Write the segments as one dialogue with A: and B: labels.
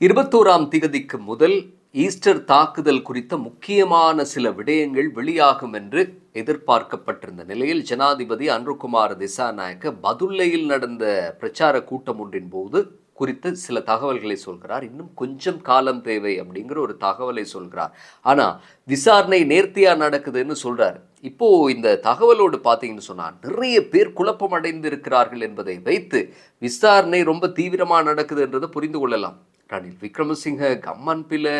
A: இருபத்தோராம் திகதிக்கு முதல் ஈஸ்டர் தாக்குதல் குறித்த முக்கியமான சில விடயங்கள் வெளியாகும் என்று எதிர்பார்க்கப்பட்டிருந்த நிலையில் ஜனாதிபதி அன்ருகுமார் திசாநாயக்க பதுல்லையில் நடந்த பிரச்சார கூட்டம் ஒன்றின் போது குறித்து சில தகவல்களை சொல்கிறார். இன்னும் கொஞ்சம் காலம் தேவை அப்படிங்கிற ஒரு தகவலை சொல்கிறார். ஆனா விசாரணை நேர்த்தியா நடக்குதுன்னு சொல்றாரு. இப்போ இந்த தகவலோடு பார்த்தீங்கன்னு சொன்னா நிறைய பேர் குழப்பமடைந்திருக்கிறார்கள் இருக்கிறார்கள் என்பதை வைத்து விசாரணை ரொம்ப தீவிரமா நடக்குதுன்றதை புரிந்து கொள்ளலாம். ரணில் விக்ரமசிங்க கம்மன் பிள்ளை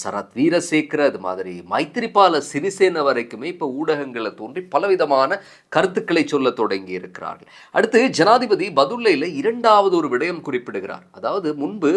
A: சரத் வீரசேகர அது மாதிரி மைத்திரிபால சிறிசேன வரைக்குமே இப்போ ஊடகங்களை தோன்றி பலவிதமான கருத்துக்களை சொல்ல தொடங்கி இருக்கிறார்கள். அடுத்து ஜனாதிபதி பதுல்லையில் இரண்டாவது ஒரு விடயம் குறிப்பிடுகிறார். அதாவது முன்பு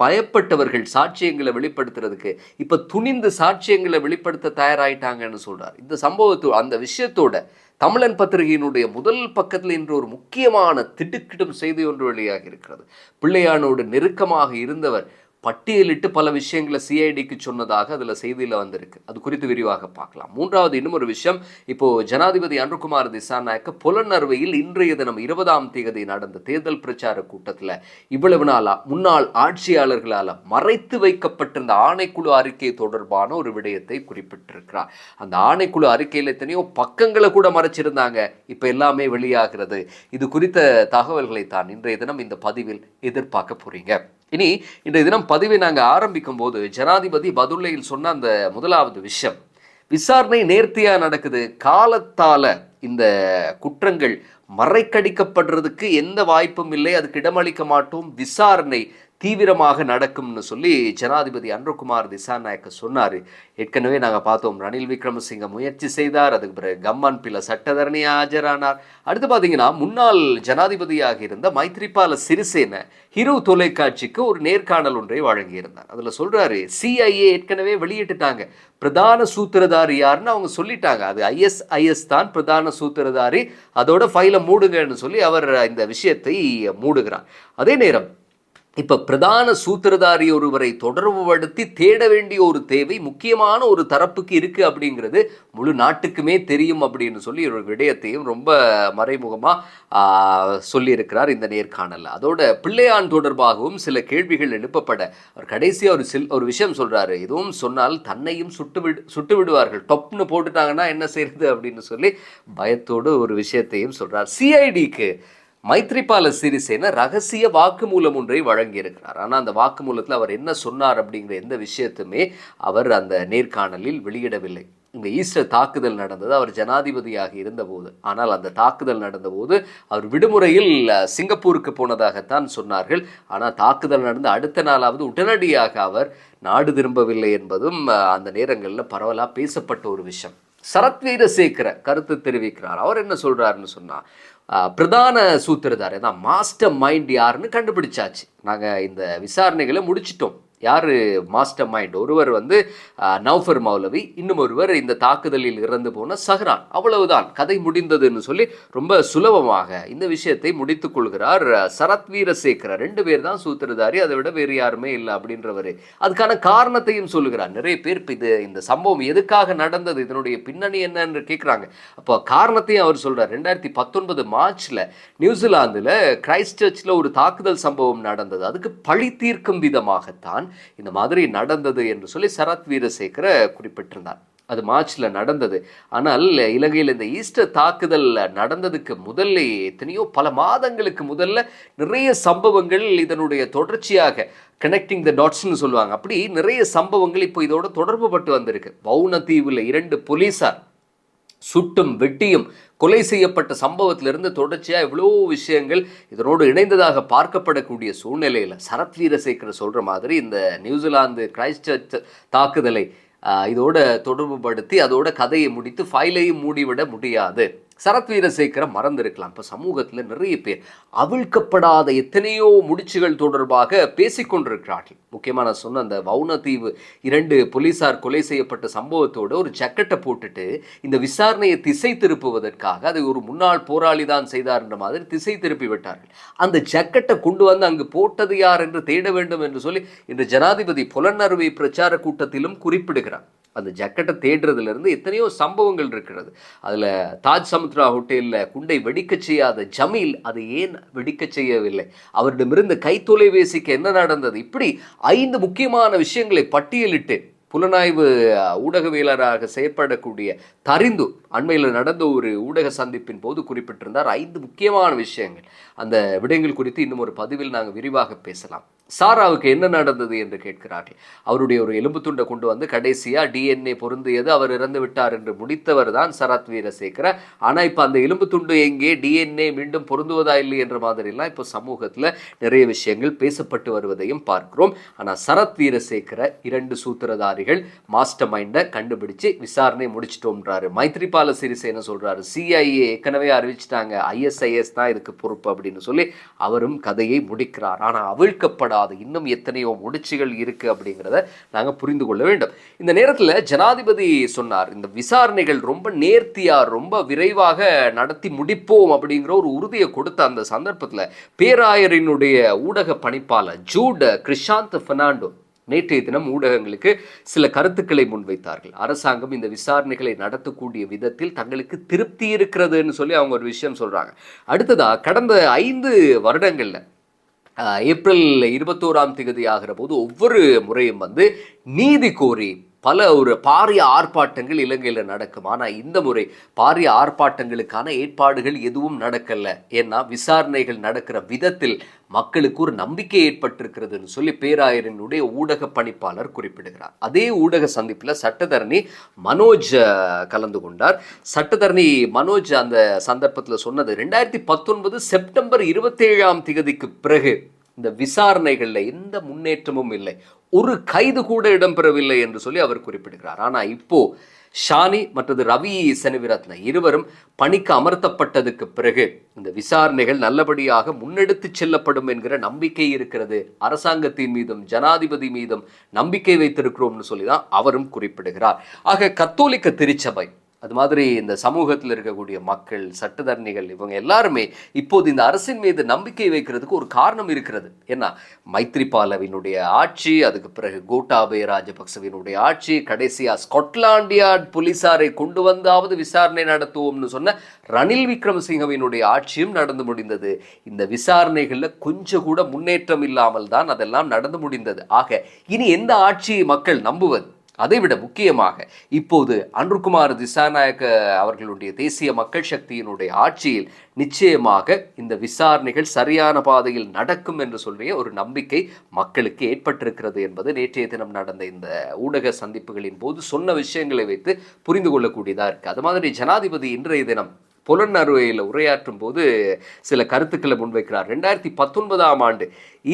A: பயப்பட்டவர்கள் சாட்சியங்களை வெளிப்படுத்துறதுக்கு இப்போ துணிந்து சாட்சியங்களை வெளிப்படுத்த தயாராயிட்டாங்கன்னு சொல்கிறார் இந்த சம்பவத்தோ அந்த விஷயத்தோட தமிழன் பத்திரிகையினுடைய முதல் பக்கத்தில் இன்று ஒரு முக்கியமான திடுக்கிடும் செய்தி ஒன்று வெளியாகி இருக்கிறது பிள்ளையானோடு நெருக்கமாக இருந்தவர் பட்டியலிட்டு பல விஷயங்களை சிஐடிக்கு சொன்னதாக அதில் செய்தியில் வந்திருக்கு. அது குறித்து விரிவாக பார்க்கலாம். மூன்றாவது இன்னும் ஒரு விஷயம் இப்போ ஜனாதிபதி அன்ருகுமார் திசாநாயக்க புலனறுவையில் இன்றைய தினம் இருபதாம் தேதி நடந்த தேர்தல் பிரச்சார கூட்டத்தில் இவ்வளவு நாளா முன்னாள் ஆட்சியாளர்களால் மறைத்து வைக்கப்பட்டிருந்த ஆணைக்குழு அறிக்கை தொடர்பான ஒரு விடயத்தை குறிப்பிட்டிருக்கிறார். அந்த ஆணைக்குழு அறிக்கையில் எத்தனையோ பக்கங்களை கூட மறைச்சிருந்தாங்க. இப்போ எல்லாமே வெளியாகிறது. இது குறித்த தகவல்களை தான் இன்றைய தினம் இந்த பதிவில் எதிர்பார்க்க போறீங்க. இனி இன்றைய தினம் பதிவை நாங்கள் ஆரம்பிக்கும் போது ஜனாதிபதி பதுல்லையில் சொன்ன அந்த முதலாவது விஷயம். விசாரணை நேர்த்தியாக நடக்குது. காலத்தால இந்த குற்றங்கள் மறைக்கடிக்கப்படுறதுக்கு எந்த வாய்ப்பும் இல்லை. அதுக்கு இடமளிக்க மாட்டோம். விசாரணை தீவிரமாக நடக்கும்னு சொல்லி ஜனாதிபதி அன்ருகுமார் திசாநாயக்க சொன்னார். ஏற்கனவே நாங்கள் பார்த்தோம் ரணில் விக்ரமசிங்க முயற்சி செய்தார் அதுக்கு பிறகு கம்மன் பில சட்டத்தரணி ஆஜரானார். அடுத்து பார்த்தீங்கன்னா முன்னாள் ஜனாதிபதியாக இருந்த மைத்ரிபால சிறிசேன ஹிரு தொலைக்காட்சிக்கு ஒரு நேர்காணல் ஒன்றை வழங்கியிருந்தார். அதில் சொல்கிறாரு சிஐஏ ஏற்கனவே வெளியிட்டுட்டாங்க. பிரதான சூத்திரதாரி யாருன்னு அவங்க சொல்லிட்டாங்க. அது ஐஎஸ்ஐஎஸ் தான் பிரதான சூத்திரதாரி. அதோட ஃபைலை மூடுங்கன்னு சொல்லி அவர் இந்த விஷயத்தை மூடுகிறார். அதே நேரம் இப்போ பிரதான சூத்திரதாரி ஒருவரை தொடர்புபடுத்தி தேட வேண்டிய ஒரு தேவை முக்கியமான ஒரு தரப்புக்கு இருக்குது அப்படிங்கிறது முழு நாட்டுக்குமே தெரியும் அப்படின்னு சொல்லி ஒரு விடயத்தையும் ரொம்ப மறைமுகமாக சொல்லியிருக்கிறார் இந்த நேர்காணலில். அதோட பிள்ளையான் தொடர்பாகவும் சில கேள்விகள் எழுப்பப்பட அவர் கடைசியாக ஒரு சில் ஒரு விஷயம் சொல்கிறாரு எதுவும் சொன்னால் தன்னையும் சுட்டு விடு சுட்டு விடுவார்கள். டொப்னு போட்டுட்டாங்கன்னா என்ன செய்யுது அப்படின்னு சொல்லி பயத்தோடு ஒரு விஷயத்தையும் சொல்கிறார் சிஐடிக்கு மைத்ரிபால சிறிசேன ரகசிய வாக்குமூலம் ஒன்றை வழங்கியிருக்கிறார். ஆனால் அந்த வாக்குமூலத்தில் அவர் என்ன சொன்னார் அப்படிங்கிற எந்த விஷயத்துமே அவர் அந்த நேர்காணலில் வெளியிடவில்லை. இந்த ஈஸ்டர் தாக்குதல் நடந்தது அவர் ஜனாதிபதியாக இருந்தபோது. ஆனால் அந்த தாக்குதல் நடந்தபோது அவர் விடுமுறையில் சிங்கப்பூருக்கு போனதாகத்தான் சொன்னார்கள். ஆனால் தாக்குதல் நடந்த அடுத்த நாளாவது உடனடியாக அவர் நாடு திரும்பவில்லை என்பதும் அந்த நேரங்களில் பரவலாக பேசப்பட்ட ஒரு விஷயம். சரத் வீரசேகர கருத்து தெரிவிக்கிறார். அவர் என்ன சொல்றாருன்னு சொன்னால் பிரதான சூத்திரதார் தான் மாஸ்டர் மைண்ட் யாருன்னு கண்டுபிடிச்சாச்சு. நாங்கள் இந்த விசாரணைகளை முடிச்சிட்டோம். யார் மாஸ்டர் மைண்ட் ஒருவர் வந்து நவ்ஃபர் மௌலவி இன்னும் ஒருவர் இந்த தாக்குதலில் இறந்து போன சஹ்ரான். அவ்வளவுதான். கதை முடிந்ததுன்னு சொல்லி ரொம்ப சுலபமாக இந்த விஷயத்தை முடித்துக் கொள்கிறார் சரத் வீரசேகர ரெண்டு பேர் தான் சூத்திரதாரி அதை விட வேறு யாருமே இல்லை அப்படின்றவர். அதுக்கான காரணத்தையும் சொல்லுகிறார். நிறைய பேர் இது இந்த சம்பவம் எதுக்காக நடந்தது இதனுடைய பின்னணி என்னன்னு கேட்குறாங்க அப்போ காரணத்தையும் அவர் சொல்கிறார் ரெண்டாயிரத்தி பத்தொன்பது மார்ச்சில் நியூசிலாந்தில் கிரைஸ்ட் சர்ச்சில் ஒரு தாக்குதல் சம்பவம் நடந்தது. அதுக்கு பழி தீர்க்கும் விதமாகத்தான் இந்த மாதிரி நடந்தது என்று சொல்லி சரத் வீரசேகர குறிப்பிட்டிருந்தார். அது மார்ச்ல நடந்தது. ஆனால் இலங்கையில் இந்த ஈஸ்டர் தாக்குதல் நடந்ததுக்கு முதல்ல எத்தனையோ பல மாதங்களுக்கு முதல்ல நிறைய சம்பவங்கள் இதனுடைய தொடர்ச்சியாக கனெக்டிங் த டாட்ஸ்னு சொல்லுவாங்க. அப்படி நிறைய சம்பவங்கள் இப்போ இதோட தொடர்பு பட்டு வந்திருக்கு வவுனதீவில் இரண்டு போலீசார் சுட்டும் வெட்டியும் கொலை செய்யப்பட்ட சம்பவத்திலிருந்து தொடர்ச்சியாக இவ்வளோ விஷயங்கள் இதனோடு இணைந்ததாக பார்க்கப்படக்கூடிய சூழ்நிலையில் சரத் வீரசேகர் சொல்கிற மாதிரி இந்த நியூசிலாந்து கிரைஸ்ட் சர்ச் தாக்குதலை இதோட தொடர்புபடுத்தி அதோட கதையை முடித்து ஃபைலையும் மூடிவிட முடியாது. சரத் வீரசேகரை மறந்திருக்கலாம். இப்போ சமூகத்தில் நிறைய பேர் அவிழ்க்கப்படாத எத்தனையோ முடிச்சுகள் தொடர்பாக பேசிக்கொண்டிருக்கிறார்கள் முக்கியமாக நான் சொன்ன அந்த வவுனதீவு இரண்டு போலீசார் கொலை செய்யப்பட்ட சம்பவத்தோடு ஒரு ஜக்கெட்டை போட்டுட்டு இந்த விசாரணையை திசை திருப்புவதற்காக அதை ஒரு முன்னாள் போராளி தான் செய்தார்ன்ற மாதிரி திசை திருப்பி விட்டார்கள். அந்த ஜக்கெட்டை கொண்டு வந்து அங்கு போட்டது யார் என்று தேட வேண்டும் என்று சொல்லி இன்று ஜனாதிபதி புலனறுவை பிரச்சார கூட்டத்திலும் குறிப்பிடுகிறார். அந்த ஜக்கெட்டை தேடுறதுலேருந்து எத்தனையோ சம்பவங்கள் இருக்கிறது. அதில் தாஜ் சமுத்ரா ஹோட்டலில் குண்டை வெடிக்கச் செய்யாத ஜமீல் அதை ஏன் வெடிக்கச் செய்யவில்லை? அவரிடமிருந்து கைத்தொலைபேசிக்கு என்ன நடந்தது? இப்படி ஐந்து முக்கியமான விஷயங்களை பட்டியலிட்டு புலனாய்வு ஊடகவியலராக செயற்படக்கூடிய தரிந்து அண்மையில் நடந்த ஒரு ஊடக சந்திப்பின் போது குறிப்பிட்டிருந்தார் ஐந்து முக்கியமான விஷயங்கள். அந்த விடயங்கள் குறித்து இன்னும் ஒரு பதிவில் நாங்கள் விரிவாக பேசலாம். சாராவுக்கு என்ன நடந்தது என்று கேட்கிறார்கள். அவருடைய ஒரு எலும்பு துண்டை கொண்டு வந்து கடைசியாக டிஎன்ஏ பொருந்தியது அவர் இறந்து விட்டார் என்று முடித்தவர் தான் சரத் வீரசேகர. ஆனால் இப்போ அந்த எலும்பு துண்டு எங்கே? டிஎன்ஏ மீண்டும் பொருந்துவதா இல்லை என்ற மாதிரிலாம் இப்போ சமூகத்தில் நிறைய விஷயங்கள் பேசப்பட்டு வருவதையும் பார்க்கிறோம். ஆனால் சரத் வீரசேகர இரண்டு சூத்திரதாரிகள் மாஸ்டர் மைண்டை கண்டுபிடிச்சு விசாரணை முடிச்சிட்டோம்ன்றாரு. மைத்ரிபால சிறிசேன சொல்கிறாரு சிஐஏ ஏற்கனவே அறிவிச்சிட்டாங்க. ஐஎஸ்ஐஎஸ் தான் இதுக்கு பொறுப்பு அப்படின்னு சொல்லி அவரும் கதையை முடிக்கிறார். ஆனால் அவிழ்க்கப்படாத இன்னும் எத்தனையோ முடிச்சுகள் இருக்குது அப்படிங்கிறத நாங்கள் புரிந்து கொள்ள வேண்டும். இந்த நேரத்தில் ஜனாதிபதி சொன்னார் இந்த விசாரணைகள் ரொம்ப நேர்த்தியாக ரொம்ப விரைவாக நடத்தி முடிப்போம் அப்படிங்கிற ஒரு உறுதியை கொடுத்த அந்த சந்தர்ப்பத்தில் பேராயரினுடைய ஊடக பணிப்பாளர் ஜூட் கிறிஷாந்த் பெர்னாண்டோ நேற்றைய தினம் ஊடகங்களுக்கு சில கருத்துக்களை முன்வைத்தார்கள். அரசாங்கம் இந்த விசாரணைகளை நடத்தக்கூடிய விதத்தில் தங்களுக்கு திருப்தி இருக்கிறதுன்னு சொல்லி அவங்க ஒரு விஷயம் சொல்கிறாங்க அடுத்ததா கடந்த ஐந்து வருடங்களில் ஏப்ரல் இருபத்தோராம் தேதி ஆகிற போது ஒவ்வொரு முறையும் வந்து நீதி கோரி பல ஒரு பாரிய ஆர்ப்பாட்டங்கள் இலங்கையில் நடக்கும். ஆனால் இந்த முறை பாரிய ஆர்ப்பாட்டங்களுக்கான ஏற்பாடுகள் எதுவும் நடக்கல. ஏன்னா விசாரணைகள் நடக்கிற விதத்தில் மக்களுக்கு ஒரு நம்பிக்கை ஏற்பட்டிருக்கிறதுன்னு சொல்லி பேராயரினுடைய ஊடக பணிப்பாளர் குறிப்பிடுகிறார். அதே ஊடக சந்திப்பில் சட்டத்தரணி மனோஜ் கலந்து கொண்டார். சட்டத்தரணி மனோஜ் அந்த சந்தர்ப்பத்தில் சொன்னது ரெண்டாயிரத்தி பத்தொன்பது செப்டம்பர் இருபத்தேழாம் தேதிக்கு பிறகு இந்த விசாரணைகளில் எந்த முன்னேற்றமும் இல்லை. ஒரு கைது கூட இடம்பெறவில்லை என்று சொல்லி அவர் குறிப்பிடுகிறார். ஆனால் இப்போ ஷானி மற்றது ரவி செனவிரத்ன இருவரும் பணிக்கு அமர்த்தப்பட்டதுக்கு பிறகு இந்த விசாரணைகள் நல்லபடியாக முன்னெடுத்து செல்லப்படும் என்கிற நம்பிக்கை இருக்கிறது. அரசாங்கத்தின் மீதும் ஜனாதிபதி மீதும் நம்பிக்கை வைத்திருக்கிறோம்னு சொல்லி தான் அவரும் குறிப்பிடுகிறார். ஆக கத்தோலிக்க திருச்சபை அது மாதிரி இந்த சமூகத்தில் இருக்கக்கூடிய மக்கள் சட்டத்தரணிகள் இவங்க எல்லாருமே இப்போது இந்த அரசின் மீது நம்பிக்கை வைக்கிறதுக்கு ஒரு காரணம் இருக்கிறது. என்ன மைத்ரிபாலவினுடைய ஆட்சி அதுக்கு பிறகு கோட்டாபய ராஜபக்சவினுடைய ஆட்சி கடைசியாக ஸ்காட்லாண்டியார்ட் போலீசாரை கொண்டு வந்தாவது விசாரணை நடத்துவோம்னு சொன்ன ரணில் விக்ரமசிங்கவினுடைய ஆட்சியும் நடந்து முடிந்தது. இந்த விசாரணைகளில் கொஞ்சம் கூட முன்னேற்றம் இல்லாமல் தான் அதெல்லாம் நடந்து முடிந்தது. ஆக இனி எந்த ஆட்சியை மக்கள் நம்புவது? அதைவிட முக்கியமாக இப்போது அன்றுகுமார் திசாநாயக்க அவர்களுடைய தேசிய மக்கள் சக்தியினுடைய ஆட்சியில் நிச்சயமாக இந்த விசாரணைகள் சரியான பாதையில் நடக்கும் என்று சொல்லிய ஒரு நம்பிக்கை மக்களுக்கு ஏற்பட்டிருக்கிறது என்பது நேற்றைய தினம் நடந்த இந்த ஊடக சந்திப்புகளின் போது சொன்ன விஷயங்களை வைத்து புரிந்து கொள்ளக்கூடியதா இருக்கு. அது மாதிரி ஜனாதிபதி இன்றைய தினம் புலனறுவையில் உரையாற்றும் போது சில கருத்துக்களை முன்வைக்கிறார். ரெண்டாயிரத்தி பத்தொன்பதாம் ஆண்டு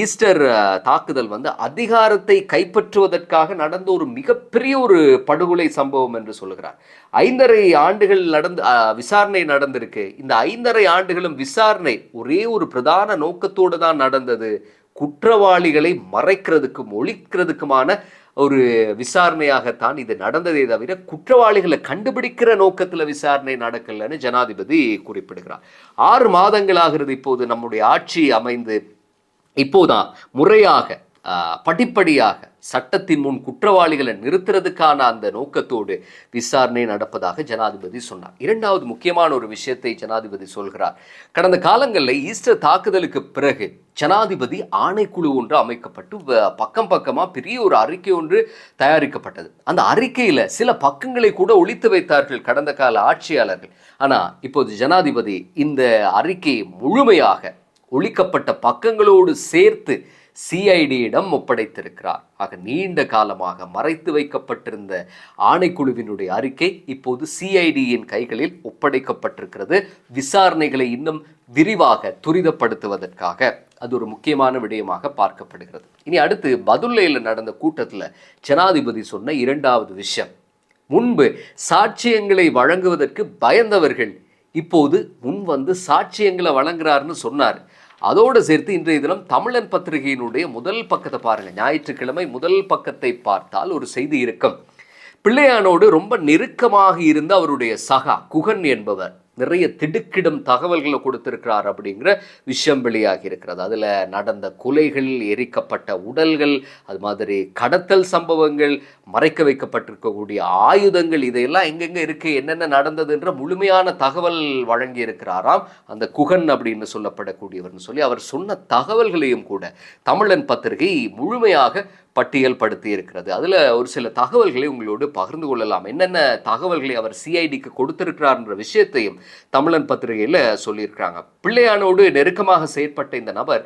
A: ஈஸ்டர் தாக்குதல் வந்து அதிகாரத்தை கைப்பற்றுவதற்காக நடந்த ஒரு மிகப்பெரிய ஒரு படுகொலை சம்பவம் என்று சொல்லுகிறார். ஐந்தரை ஆண்டுகள் நடந்து விசாரணை நடந்திருக்கு. இந்த ஐந்தரை ஆண்டுகளும் விசாரணை ஒரே ஒரு பிரதான நோக்கத்தோடு தான் நடந்தது. குற்றவாளிகளை மறைக்கிறதுக்கும் ஒழிக்கிறதுக்குமான ஒரு விசாரணையாகத்தான் இது நடந்ததே தவிர குற்றவாளிகளை கண்டுபிடிக்கிற நோக்கத்தில் விசாரணை நடக்கலன்னு ஜனாதிபதி குறிப்பிடுகிறார். ஆறு மாதங்களாகிறது இப்போது நம்முடைய ஆட்சி அமைந்து இப்போதான் முறையாக படிப்படியாக சட்டத்தின் முன் குற்றவாளிகளை நிறுத்துறதுக்கான அந்த நோக்கத்தோடு விசாரணை நடப்பதாக ஜனாதிபதி சொன்னார். இரண்டாவது முக்கியமான ஒரு விஷயத்தை ஜனாதிபதி சொல்கிறார். கடந்த காலங்களில் ஈஸ்டர் தாக்குதலுக்கு பிறகு ஜனாதிபதி ஆணைக்குழு ஒன்று அமைக்கப்பட்டு பக்கம் பக்கமாக பெரிய ஒரு அறிக்கை ஒன்று தயாரிக்கப்பட்டது. அந்த அறிக்கையில் சில பக்கங்களை கூட ஒழித்து வைத்தார்கள் கடந்த கால ஆட்சியாளர்கள். ஆனால் இப்போது ஜனாதிபதி இந்த அறிக்கையை முழுமையாக ஒழிக்கப்பட்ட பக்கங்களோடு சேர்த்து சிஐடியிடம் ஒப்படைத்திருக்கிறார். ஆக நீண்ட காலமாக மறைத்து வைக்கப்பட்டிருந்த ஆணைக்குழுவினுடைய அறிக்கை இப்போது சிஐடியின் கைகளில் ஒப்படைக்கப்பட்டிருக்கிறது. விசாரணைகளை இன்னும் விரிவாக துரிதப்படுத்துவதற்காக அது ஒரு முக்கியமான விடயமாக பார்க்கப்படுகிறது. இனி அடுத்து பதுல்லையில் நடந்த கூட்டத்தில் ஜனாதிபதி சொன்ன இரண்டாவது விஷயம். முன்பு சாட்சியங்களை வழங்குவதற்கு பயந்தவர்கள் இப்போது முன் வந்து சாட்சியங்களை வழங்குறாருன்னு சொன்னார். அதோடு சேர்த்து இன்றைய தினம் தமிழன் பத்திரிகையினுடைய முதல் பக்கத்தை பாருங்கள் ஞாயிற்றுக்கிழமை முதல் பக்கத்தை பார்த்தால் ஒரு செய்தி இருக்கும். பிள்ளையானோடு ரொம்ப நெருக்கமாக இருந்த அவருடைய சகா குகன் என்பவர். நிறைய திடுக்கிடும் தகவல்களை கொடுத்திருக்கிறார் அப்படிங்கிற விஷயம் வெளியாகி இருக்கிறது. அதில் நடந்த கொலைகள் எரிக்கப்பட்ட உடல்கள் அது மாதிரி கடத்தல் சம்பவங்கள் மறைக்க வைக்கப்பட்டிருக்கக்கூடிய ஆயுதங்கள் இதையெல்லாம் எங்கெங்கே இருக்குது என்னென்ன நடந்ததுன்ற முழுமையான தகவல் வழங்கி இருக்கிறாராம். அந்த குகன் அப்படின்னு சொல்லப்படக்கூடியவர்னு சொல்லி அவர் சொன்ன தகவல்களையும் கூட தமிழன் பத்திரிகை முழுமையாக பட்டியல் படுத்தி இருக்கிறது அதில் ஒரு சில தகவல்களை உங்களோடு பகிர்ந்து கொள்ளலாம். என்னென்ன தகவல்களை அவர் சிஐடிக்கு கொடுத்திருக்கிறார்ன்ற விஷயத்தையும் தமிழன் பத்திரிகையில் சொல்லியிருக்கிறாங்க. பிள்ளையானோடு நெருக்கமாக செயற்பட்ட இந்த நபர்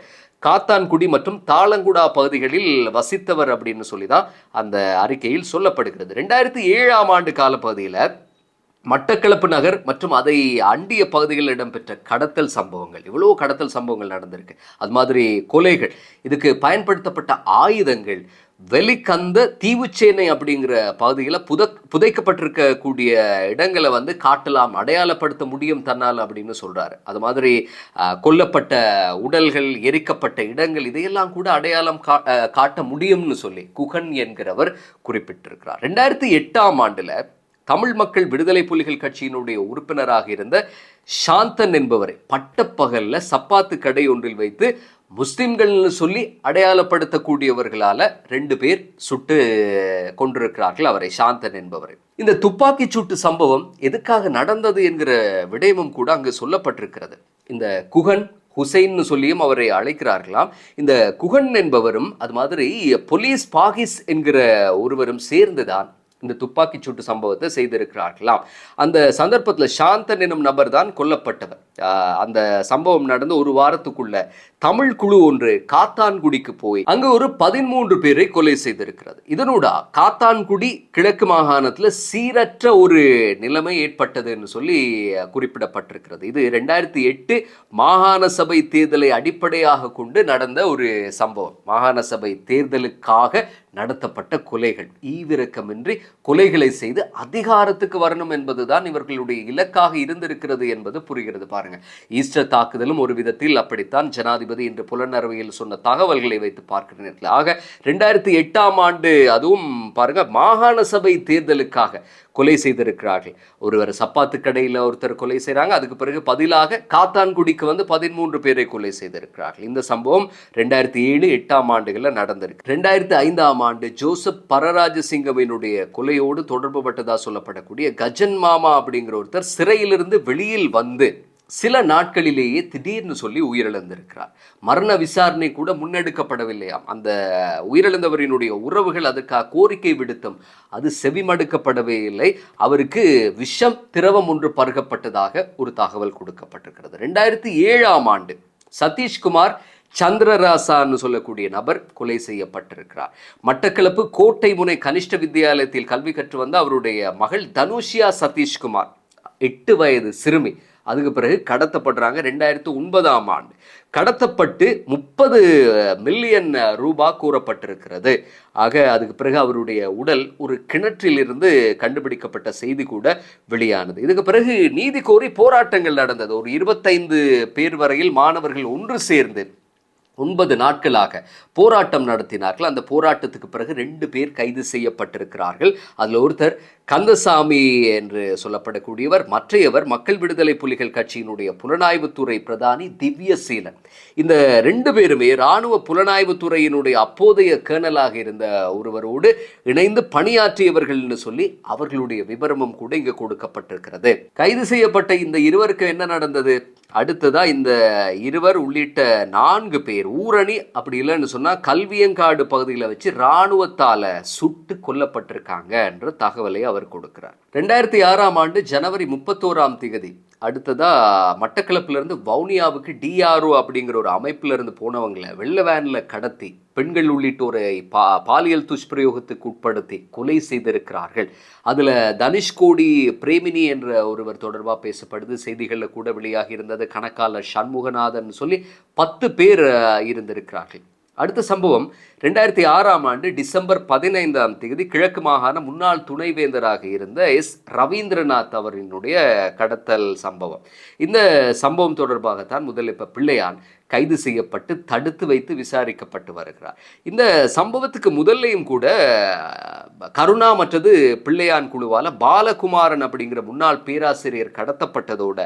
A: காத்தான்குடி மற்றும் தாளங்குடா பகுதிகளில் வசித்தவர் அப்படின்னு சொல்லி தான் அந்த அறிக்கையில் சொல்லப்படுகிறது. ரெண்டாயிரத்தி ஏழாம் ஆண்டு காலப்பகுதியில் மட்டக்களப்பு நகர் மற்றும் அதை அண்டிய பகுதிகளில் இடம்பெற்ற கடத்தல் சம்பவங்கள். இவ்வளோ கடத்தல் சம்பவங்கள் நடந்திருக்கு. அது மாதிரி கொலைகள். இதுக்கு பயன்படுத்தப்பட்ட ஆயுதங்கள் வெளிக்கந்த தீவுச்சேனை அப்படிங்கிற பகுதியில் புத புதைக்கப்பட்டிருக்கக்கூடிய இடங்களை வந்து காட்டலாம் அடையாளப்படுத்த முடியும் தன்னால் அப்படின்னு சொல்கிறாரு அது மாதிரி கொல்லப்பட்ட உடல்கள் எரிக்கப்பட்ட இடங்கள் இதையெல்லாம் கூட அடையாளம் கா காட்ட முடியும்னு சொல்லி குகன் என்கிறவர் குறிப்பிட்டிருக்கிறார். ரெண்டாயிரத்தி எட்டாம் ஆண்டில் தமிழ் மக்கள் விடுதலை புலிகள் கட்சியினுடைய உறுப்பினராக இருந்த சாந்தன் என்பவரை பட்டப்பகல்ல சப்பாத்து கடை ஒன்றில் வைத்து முஸ்லிம்கள்னு சொல்லி அடையாளப்படுத்தக்கூடியவர்களால ரெண்டு பேர் சுட்டு கொண்டிருக்கிறார்கள் அவரை சாந்தன் என்பவரை. இந்த துப்பாக்கி சூட்டு சம்பவம் எதுக்காக நடந்தது என்கிற விடயமும் கூட அங்கு சொல்லப்பட்டிருக்கிறது. இந்த குகன் ஹுசைன்னு சொல்லியும் அவரை அழைக்கிறார்களாம். இந்த குகன் என்பவரும் அது மாதிரி போலீஸ் பாகிஸ் என்கிற ஒருவரும் சேர்ந்துதான் இந்த துப்பாக்கிச் சூட்டு சம்பவத்தை செய்திருக்கிறார்களாம். அந்த சந்தர்ப்பத்தில் சாந்தன் எனும் நபர் தான் கொல்லப்பட்டவர் அந்த சம்பவம் நடந்து ஒரு வாரத்துக்குள்ள தமிழ் குழு ஒன்று காத்தான்குடிக்கு போய் அங்கு ஒரு பதிமூன்று பேரை கொலை செய்திருக்கிறது. இதனூடா காத்தான்குடி கிழக்கு மாகாணத்தில் சீரற்ற ஒரு நிலைமை ஏற்பட்டதுன்னு சொல்லி குறிப்பிடப்பட்டிருக்கிறது. இது ரெண்டாயிரத்தி எட்டு மாகாண சபை தேர்தலை அடிப்படையாக கொண்டு நடந்த ஒரு சம்பவம். மாகாண சபை தேர்தலுக்காக நடத்தப்பட்ட கொலைகள். ஈவிரக்கமின்றி கொலைகளை செய்து அதிகாரத்துக்கு வரணும் என்பதுதான் இவர்களுடைய இலக்காக இருந்திருக்கிறது என்பது புரிகிறது. பாருங்க ஈஸ்டர் தாக்குதலும் ஒரு விதத்தில் அப்படித்தான். ஜனாதிபதி இன்று புலனறுவையில் சொன்ன தகவல்களை வைத்து பார்க்கிறீர்கள் ஆக ரெண்டாயிரத்தி எட்டாம் ஆண்டு அதுவும் பாருங்க மாகாண சபை தேர்தலுக்காக கொலை செய்திருக்கிறார்கள். ஒருவர் சப்பாத்து கடையில் ஒருத்தர் கொலை செய்கிறாங்க அதுக்கு பிறகு பதிலாக காத்தான்குடிக்கு வந்து பதிமூன்று பேரை கொலை செய்திருக்கிறார்கள். இந்த சம்பவம் ரெண்டாயிரத்தி ஏழு எட்டாம் ஆண்டுகளில் நடந்திருக்கு. ரெண்டாயிரத்தி ஐந்தாம் ஆண்டு ஜோசப் பரராஜசிங்கவினுடைய கொலையோடு தொடர்புபட்டதாக சொல்லப்படக்கூடிய கஜன் மாமா அப்படிங்கிற ஒருத்தர் சிறையிலிருந்து வெளியில் வந்து சில நாட்களிலேயே திடீர்னு சொல்லி உயிரிழந்திருக்கிறார். மரண விசாரணை கூட முன்னெடுக்கப்படவில்லையாம். அந்த உயிரிழந்தவரினுடைய உறவுகள் அதுக்காக கோரிக்கை விடுத்தும் அது செவிமடுக்கப்படவே இல்லை. அவருக்கு விஷம் திரவம் ஒன்று பருகப்பட்டதாக ஒரு தகவல் கொடுக்கப்பட்டிருக்கிறது. ரெண்டாயிரத்தி ஏழாம் ஆண்டு சதீஷ்குமார் சந்திரராசான்னு சொல்லக்கூடிய நபர் கொலை செய்யப்பட்டிருக்கிறார். மட்டக்களப்பு கோட்டை முனை கனிஷ்ட வித்தியாலயத்தில் கல்வி கற்று வந்த அவருடைய மகள் தனுஷியா சதீஷ்குமார். எட்டு வயது சிறுமி. அதுக்கு பிறகு கடத்தப்படுறாங்க ரெண்டாயிரத்து ஒன்பதாம் ஆண்டு. கடத்தப்பட்டு முப்பது மில்லியன் ரூபா கூறப்பட்டிருக்கிறது. ஆக அதுக்கு பிறகு அவருடைய உடல் ஒரு கிணற்றிலிருந்து கண்டுபிடிக்கப்பட்ட செய்தி கூட வெளியானது. இதுக்கு பிறகு நீதி கோரி போராட்டங்கள் நடந்தது. ஒரு இருபத்தைந்து பேர் வரையில் மாணவர்கள் ஒன்று சேர்ந்து ஒன்பது நாட்களாக போராட்டம் நடத்தினார்கள். அந்த போராட்டத்துக்கு பிறகு ரெண்டு பேர் கைது செய்யப்பட்டிருக்கிறார்கள். அதில் ஒருத்தர் கந்தசாமி என்று சொல்லப்படக்கூடியவர் மற்றையவர் மக்கள் விடுதலை புலிகள் கட்சியினுடைய புலனாய்வுத்துறை பிரதானி திவ்யசீலன் இந்த ரெண்டு பேருமே இராணுவ புலனாய்வுத்துறையினுடைய அப்போதைய கேர்னலாக இருந்த ஒருவரோடு இணைந்து பணியாற்றியவர்கள்னு சொல்லி அவர்களுடைய விவரமும் கூட இங்கு கொடுக்கப்பட்டிருக்கிறது. கைது செய்யப்பட்ட இந்த இருவருக்கு என்ன நடந்தது? அடுத்ததா இந்த இருவர் உள்ளிட்ட நான்கு பேர் ஊரணி அப்படி இல்லைன்னு சொன்னால் கல்வியங்காடு பகுதியில் வச்சு இராணுவத்தால் சுட்டு கொல்லப்பட்டிருக்காங்க என்ற தகவலை அவர் கொடுக்கிறார். ரெண்டாயிரத்தி ஆறாம் ஆண்டு ஜனவரி முப்பத்தோராம் திகதி அடுத்ததா மட்டக்களப்பிலிருந்து வவுனியாவுக்கு டிஆர்ஓ அப்படிங்கிற ஒரு அமைப்புல இருந்து போனவங்களை வெள்ள வேன்ல கடத்தி பெண்கள் உள்ளிட்டோரை பா பாலியல் துஷ்பிரயோகத்துக்கு உட்படுத்தி கொலை செய்திருக்கிறார்கள். அதில் தனுஷ்கோடி பிரேமினி என்ற ஒருவர் தொடர்பாக பேசப்படுது. செய்திகளில் கூட வெளியாகி இருந்தது. கணக்காளர் சண்முகநாதன் சொல்லி பத்து பேர் இருந்திருக்கிறார்கள். அடுத்த சம்பவம் ரெண்டாயிரத்தி ஆறாம் ஆண்டு டிசம்பர் பதினைந்தாம் தேதி கிழக்கு மாகாண முன்னாள் துணைவேந்தராக இருந்த எஸ். ரவீந்திரநாத் அவரினுடைய கடத்தல் சம்பவம். இந்த சம்பவம் தொடர்பாகத்தான் முதல் இப்ப பிள்ளையான் கைது செய்யப்பட்டு தடுத்து வைத்து விசாரிக்கப்பட்டு வருகிறார். இந்த சம்பவத்துக்கு முதல்லையும் கூட கருணா மற்றது பிள்ளையான் குழுவால் பாலகுமாரன் அப்படிங்கிற முன்னாள் பேராசிரியர் கடத்தப்பட்டதோட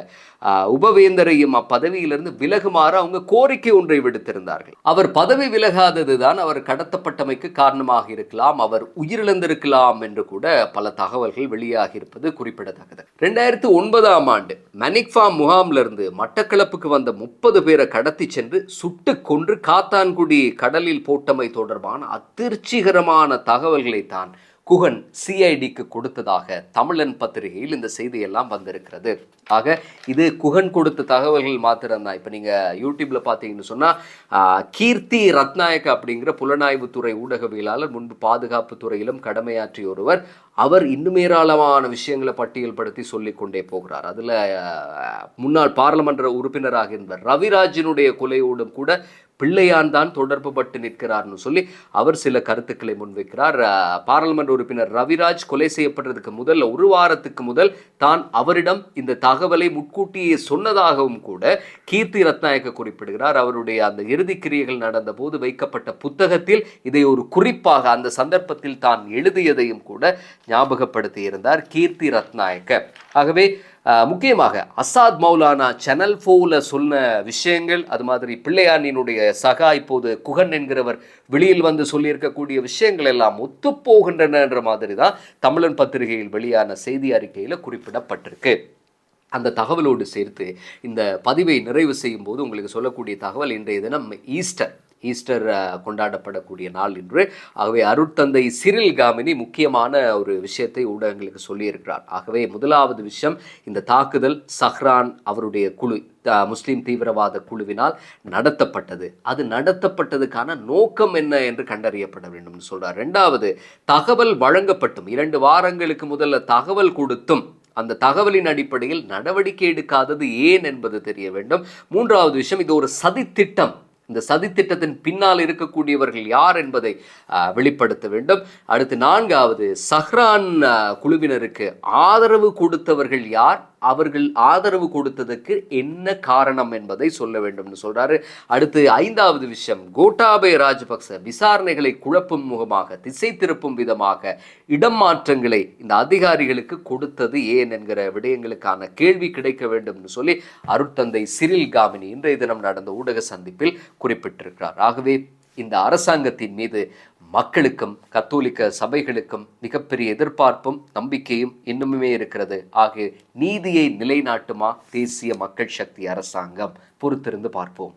A: உபவேந்தரையும் அப்பதவியிலிருந்து விலகுமாறு அவங்க கோரிக்கை ஒன்றை விடுத்திருந்தார்கள். அவர் பதவி விலகாதது தான் அவர் கடத்தப்பட்டமைக்கு காரணமாக இருக்கலாம் அவர் உயிரிழந்திருக்கலாம் என்று கூட பல தகவல்கள் வெளியாகி இருப்பது குறிப்பிடத்தக்கது. ரெண்டாயிரத்தி ஒன்பதாம் ஆண்டு மனிக்ஃபார்ம் முகாம்ல இருந்து மட்டக்களப்புக்கு வந்த முப்பது பேரை கடத்தி சென்று சுட்டு கொன்று காத்தான்குடி கடலில் போட்டமை தொடர்பான அதிர்ச்சிகரமான தகவல்களை தான் குகன் சிஐடிக்கு கொடுத்ததாக தமிழன் பத்திரிகையில் இந்த செய்தியெல்லாம் வந்திருக்கிறது. ஆக இது குகன் கொடுத்த தகவல்கள் மாத்திரம்தான். இப்போ நீங்கள் யூடியூப்பில் பார்த்தீங்கன்னு சொன்னால் கீர்த்தி ரத்நாயக் அப்படிங்கிற புலனாய்வுத்துறை ஊடகவியலாளர் முன்பு பாதுகாப்பு துறையிலும் கடமையாற்றிய ஒருவர் அவர் இன்னும் ஏராளமான விஷயங்களை பட்டியல்படுத்தி சொல்லிக்கொண்டே போகிறார். அதில் முன்னாள் பாராளுமன்ற உறுப்பினராக இருந்த ரவிராஜினுடைய கொலையோடும் கூட பிள்ளையான் தான் தொடர்பு பட்டு நிற்கிறார்னு சொல்லி அவர் சில கருத்துக்களை முன்வைக்கிறார். பாராளுமன்ற உறுப்பினர் ரவிராஜ் கொலை செய்யப்படுறதுக்கு முதல் ஒரு வாரத்துக்கு முதல் தான் அவரிடம் இந்த தகவலை முன்கூட்டியே சொன்னதாகவும் கூட கீர்த்தி ரத்நாயக்க குறிப்பிடுகிறார். அவருடைய அந்த இறுதிக் கிரியைகள் நடந்த போது வைக்கப்பட்ட புத்தகத்தில் இதை ஒரு குறிப்பாக அந்த சந்தர்ப்பத்தில் தான் எழுதியதையும் கூட ஞாபகப்படுத்தி இருந்தார் கீர்த்தி ரத்நாயக்க. ஆகவே முக்கியமாக அசாத் மௌலானா சேனல் ஃபோவில் சொன்ன விஷயங்கள் அது மாதிரி பிள்ளையானினுடைய சகா இப்போது குகன் என்கிறவர் வெளியில் வந்து சொல்லியிருக்கக்கூடிய விஷயங்கள் எல்லாம் ஒத்துப்போகின்றன என்ற மாதிரி தான் தமிழன் பத்திரிகையில் வெளியான செய்தி அறிக்கையில் குறிப்பிடப்பட்டிருக்கு. அந்த தகவலோடு சேர்த்து இந்த பதிவை நிறைவு செய்யும் போது உங்களுக்கு சொல்லக்கூடிய தகவல் இன்றைய தினம் ஈஸ்டர். ஈஸ்டர் கொண்டாடப்படக்கூடிய நாள் என்று. ஆகவே அருட்தந்தை சிறில் காமினி முக்கியமான ஒரு விஷயத்தை ஊடகங்களுக்கு சொல்லியிருக்கிறார். ஆகவே முதலாவது விஷயம் இந்த தாக்குதல் சஹ்ரான் அவருடைய குழு முஸ்லீம் தீவிரவாத குழுவினால் நடத்தப்பட்டது. அது நடத்தப்பட்டதுக்கான நோக்கம் என்ன என்று கண்டறியப்பட வேண்டும் சொல்றார். ரெண்டாவது தகவல் வழங்கப்பட்டும். இரண்டு வாரங்களுக்கு முதல்ல தகவல் கொடுத்தும். அந்த தகவலின் அடிப்படையில் நடவடிக்கை எடுக்காதது ஏன் என்பது தெரிய வேண்டும். மூன்றாவது விஷயம் இது ஒரு சதித்திட்டம். இந்த சதித்திட்டத்தின் பின்னால் இருக்கக்கூடியவர்கள் யார் என்பதை வெளிப்படுத்த வேண்டும். அடுத்து நான்காவது சஹ்ரான் குழுவினருக்கு ஆதரவு கொடுத்தவர்கள் யார்? அவர்கள் ஆதரவு கொடுத்ததுக்கு என்ன காரணம் என்பதை சொல்ல வேண்டும்னு சொல்றாரு. அடுத்து ஐந்தாவது விஷயம் கோட்டாபய ராஜபக்ச விசாரணைகளை குழப்பும் முகமாக திசை திருப்பும் விதமாக இடம் மாற்றங்களை இந்த அதிகாரிகளுக்கு கொடுத்தது ஏன் என்கிற விடயங்களுக்கான கேள்வி கிடைக்க வேண்டும்னு சொல்லி அருட்தந்தை சிறில் காமினி இன்றைய தினம் நடந்த ஊடக சந்திப்பில் குறிப்பிட்டிருக்கிறார். ஆகவே இந்த அரசாங்கத்தின் மீது மக்களுக்கும் கத்தோலிக்க சபைகளுக்கும் மிகப்பெரிய எதிர்பார்ப்பும் நம்பிக்கையும் இன்னுமே இருக்கிறது. ஆகிய நீதியை நிலைநாட்டுமா தேசிய மக்கள் சக்தி அரசாங்கம்? பொறுத்திருந்து பார்ப்போம்.